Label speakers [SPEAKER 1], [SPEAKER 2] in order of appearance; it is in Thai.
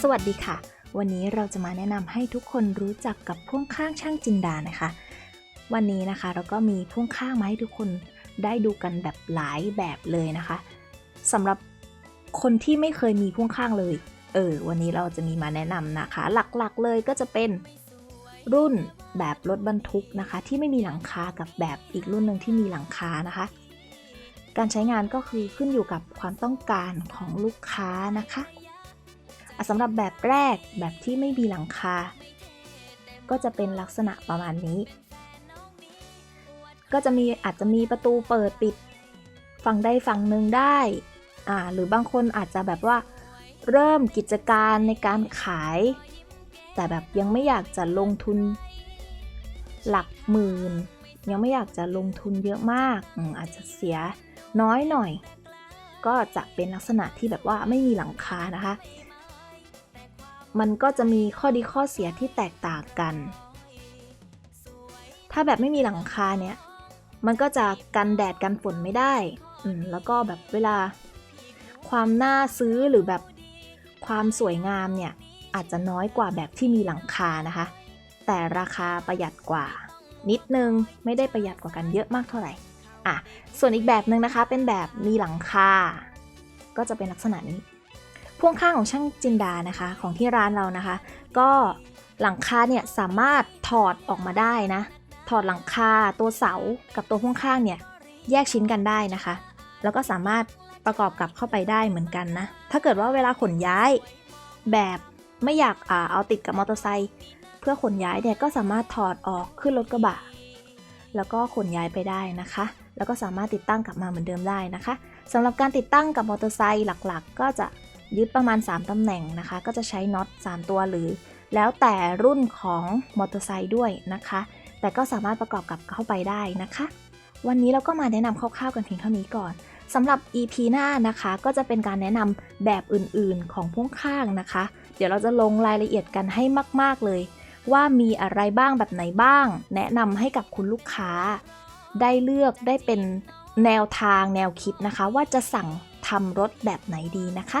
[SPEAKER 1] สวัสดีค่ะ วันนี้เราจะมาแนะนำให้ทุกคนรู้จักกับพ่วงข้างช่างจินดานะคะ วันนี้นะคะเราก็มีพ่วงข้างมาให้ทุกคนได้ดูกันแบบหลายแบบเลยนะคะสำหรับคนที่ไม่เคยมีพ่วงข้างเลย เออ วันนี้เราจะมีมาแนะนำนะคะ หลักๆเลยก็จะเป็นรุ่นแบบรถบรรทุกนะคะ ที่ไม่มีหลังคากับแบบอีกรุ่นหนึ่งที่มีหลังคานะคะ การใช้งานก็คือขึ้นอยู่กับความต้องการของลูกค้านะคะอะ สำหรับแบบแรกแบบที่ไม่มีหลังคา ก็จะเป็นลักษณะประมาณนี้ ก็จะมีอาจจะมีประตูเปิดปิดฝั่งใดฝั่งหนึ่งได้อ่าหรือบางคนอาจจะแบบว่าเริ่มกิจการในการขาย แต่แบบยังไม่อยากจะลงทุนหลักหมื่น ยังไม่อยากจะลงทุนเยอะมากอมอาจจะเสียน้อยหน่อย ก็จะเป็นลักษณะที่แบบว่าไม่มีหลังคานะคะ มันก็จะมีข้อดีข้อเสียที่แตกต่างกัน ถ้าแบบไม่มีหลังคาเนี่ย มันก็จะกันแดดกันฝนไม่ได้ อืม แล้วก็แบบเวลา ความน่าซื้อหรือแบบความสวยงามเนี่ย อาจจะน้อยกว่าแบบที่มีหลังคานะคะ แต่ราคาประหยัดกว่า นิดนึงไม่ได้ประหยัดกว่ากันเยอะมากเท่าไหร่ อะ ส่วนอีกแบบหนึ่งนะคะ เป็นแบบมีหลังคา ก็จะเป็นลักษณะนี้ พ่วงข้างของช่างจินดานะคะของที่ร้านเรานะคะ ก็หลังคาเนี่ยสามารถถอดออกมาได้นะ ถอดหลังคาตัวเสากับตัวพ่วงข้างเนี่ยแยกชิ้นกันได้นะคะ แล้วก็สามารถประกอบกลับเข้าไปได้เหมือนกันนะ ถ้าเกิดว่าเวลาขนย้ายแบบไม่อยากอ่าเอาติดกับมอเตอร์ไซค์เพื่อขนย้ายเนี่ยก็สามารถถอดออกขึ้นรถกระบะแล้วก็ขนย้ายไปได้นะคะ แล้วก็สามารถติดตั้งกลับมาเหมือนเดิมได้นะคะสำหรับการติดตั้งกับมอเตอร์ไซค์หลักๆ ก็จะ ยึดประมาณ 3 ตำแหน่งนะคะ ก็จะใช้น็อต 3 ตัวหรือ แล้วแต่รุ่นของมอเตอร์ไซค์ด้วยนะคะ แต่ก็สามารถประกอบกับเข้าไปได้นะคะ วันนี้เราก็มาแนะนำคร่าวๆกันเพียงเท่านี้ก่อนสำหรับ EP หน้านะคะ ก็จะเป็นการแนะนำแบบอื่นๆของพ่วงข้างนะคะ เดี๋ยวเราจะลงรายละเอียดกันให้มาก ๆเลย ว่ามีอะไรบ้างแบบไหนบ้าง แนะนำให้กับคุณลูกค้า ได้เลือกได้เป็นแนวทางแนวคิดนะคะ ว่าจะสั่งทำรถแบบไหนดีนะคะ